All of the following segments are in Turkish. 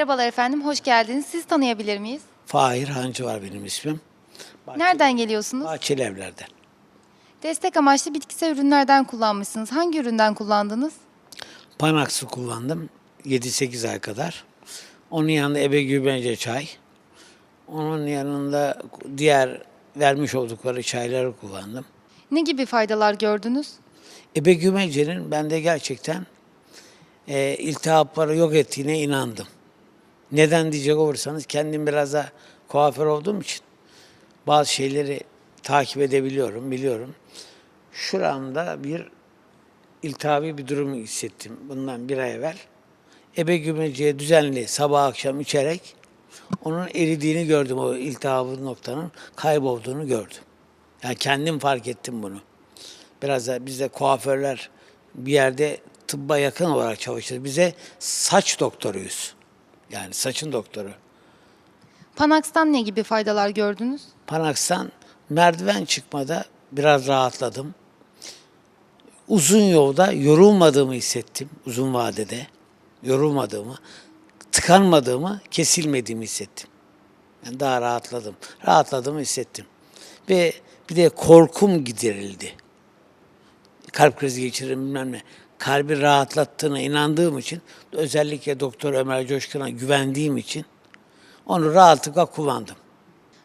Merhabalar efendim, hoş geldiniz. Sizi tanıyabilir miyiz? Fahir Hancı var benim ismim. Nereden geliyorsunuz? Bahçeli evlerden. Destek amaçlı bitkisel ürünlerden kullanmışsınız. Hangi üründen kullandınız? Panax'ı kullandım 7-8 ay kadar. Onun yanında ebe gübrece çay. Onun yanında diğer vermiş oldukları çayları kullandım. Ne gibi faydalar gördünüz? Ebe gübrecenin bende gerçekten e, iltihapları yok ettiğine inandım. Neden diyecek olursanız kendim biraz da kuaför olduğum için bazı şeyleri takip edebiliyorum, biliyorum. Şuramda bir iltihabi bir durum hissettim bundan bir ay evvel. Ebe gübreciye düzenli sabah akşam içerek onun eridiğini gördüm. O iltihabı noktanın kaybolduğunu gördüm. Yani kendim fark ettim bunu. Biraz da biz kuaförler bir yerde tıbba yakın olarak çalışırız. Bize saç doktoruyuz. Yani saçın doktoru. Panax'tan ne gibi faydalar gördünüz? Panax'tan merdiven çıkmada biraz rahatladım. Uzun yolda yorulmadığımı hissettim uzun vadede. Yorulmadığımı, tıkanmadığımı, kesilmediğimi hissettim. Yani daha rahatladım. Rahatladığımı hissettim. Ve bir de korkum giderildi. Kalp krizi geçiririm bilmem ne. Kalbi rahatlattığına inandığım için özellikle Doktor Ömer Coşkun'a güvendiğim için onu rahatlıkla kullandım.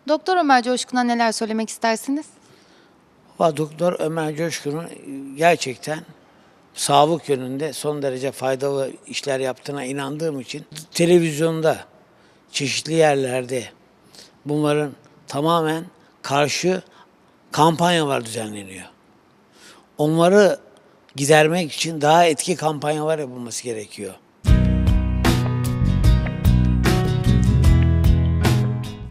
Doktor Ömer Coşkun'a neler söylemek istersiniz? Doktor Ömer Coşkun'un gerçekten sağlık yönünde son derece faydalı işler yaptığına inandığım için televizyonda, çeşitli yerlerde bunların tamamen karşı kampanyalar düzenleniyor. Onları gidermek için daha etki kampanyalar yapılması gerekiyor.